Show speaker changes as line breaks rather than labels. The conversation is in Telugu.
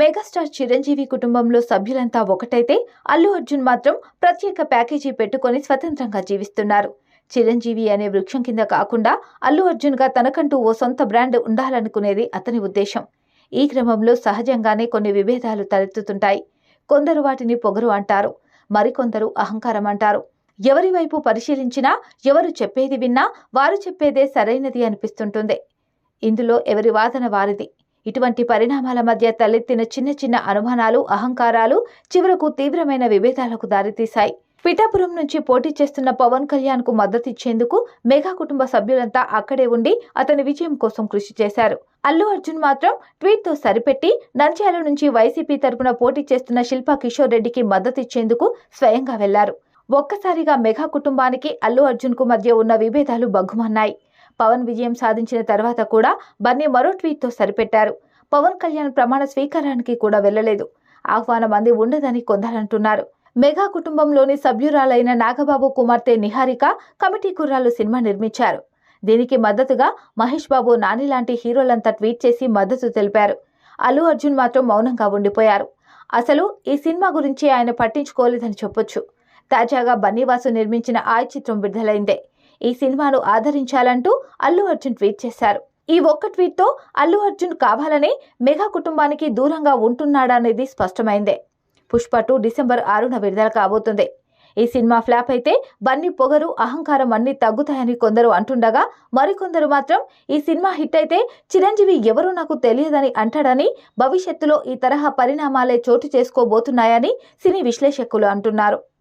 మెగాస్టార్ చిరంజీవి కుటుంబంలో సభ్యులంతా ఒకటైతే అల్లు అర్జున్ మాత్రం ప్రత్యేక ప్యాకేజీ పెట్టుకొని స్వతంత్రంగా జీవిస్తున్నారు. చిరంజీవి అనే వృక్షం కింద కాకుండా అల్లు అర్జున్గా తనకంటూ ఓ సొంత బ్రాండ్ ఉండాలనుకునేది అతని ఉద్దేశం. ఈ క్రమంలో సహజంగానే కొన్ని విభేదాలు తలెత్తుతుంటాయి. కొందరు వాటిని పొగరు అంటారు మరికొందరు అహంకారం అంటారు. ఎవరి వైపు పరిశీలించినా ఎవరు చెప్పేది విన్నా వారు చెప్పేదే సరైనది అనిపిస్తుంటుంది. ఇందులో ఎవరి వాదన వారిది? ఇటువంటి పరిణామాల మధ్య తలెత్తిన చిన్న చిన్న అనుమానాలు అహంకారాలు చివరకు తీవ్రమైన విభేదాలకు దారితీశాయి. పిఠాపురం నుంచి పోటీ చేస్తున్న పవన్ కళ్యాణ్కు మద్దతిచ్చేందుకు మెగా కుటుంబ సభ్యులంతా అక్కడే ఉండి అతని విజయం కోసం కృషి చేశారు. అల్లు అర్జున్ మాత్రం ట్వీట్తో సరిపెట్టి నంద్యాల నుంచి వైసీపీ తరపున పోటీ చేస్తున్న శిల్పా కిషోర్ రెడ్డికి మద్దతిచ్చేందుకు స్వయంగా వెళ్ళారు. ఒక్కసారిగా మెగా కుటుంబానికి అల్లు అర్జున్కు మధ్య ఉన్న విభేదాలు బగ్గుమన్నాయి. పవన్ విజయం సాధించిన తర్వాత కూడా బన్నీ మరో ట్వీట్తో సరిపెట్టారు. పవన్ కళ్యాణ్ ప్రమాణ స్వీకారానికి కూడా వెళ్ళలేదు ఆహ్వానం అంది ఉండదని కొందరంటున్నారు. మెగా కుటుంబంలోని సభ్యురాలైన నాగబాబు కుమార్తె నిహారిక కమిటీ కుర్రాళ్ళు సినిమా నిర్మించారు. దీనికి మద్దతుగా మహేష్ బాబు నాని లాంటి హీరోలంతా ట్వీట్ చేసి మద్దతు తెలిపారు. అల్లు అర్జున్ మాత్రం మౌనంగా ఉండిపోయారు. అసలు ఈ సినిమా గురించి ఆయన పట్టించుకోలేదని చెప్పొచ్చు. తాజాగా బన్నీవాసు నిర్మించిన ఆ చిత్రం విడుదలైందే. ఈ సినిమాను ఆదరించాలంటూ అల్లు అర్జున్ ట్వీట్ చేశారు. ఈ ఒక్క ట్వీట్తో అల్లు అర్జున్ కావాలనే మెగా కుటుంబానికి దూరంగా ఉంటున్నాడనేది స్పష్టమైందే. పుష్ప టూ డిసెంబర్ ఆరున విడుదల కాబోతుంది. ఈ సినిమా ఫ్లాప్ అయితే బన్నీ పొగరు అహంకారం అన్ని తగ్గుతాయని కొందరు అంటుండగా మరికొందరు మాత్రం ఈ సినిమా హిట్ అయితే చిరంజీవి ఎవరో నాకు తెలియదని అంటాడని భవిష్యత్తులో ఈ తరహా పరిణామాలే చోటు చేసుకోబోతున్నాయని సినీ విశ్లేషకులు అంటున్నారు.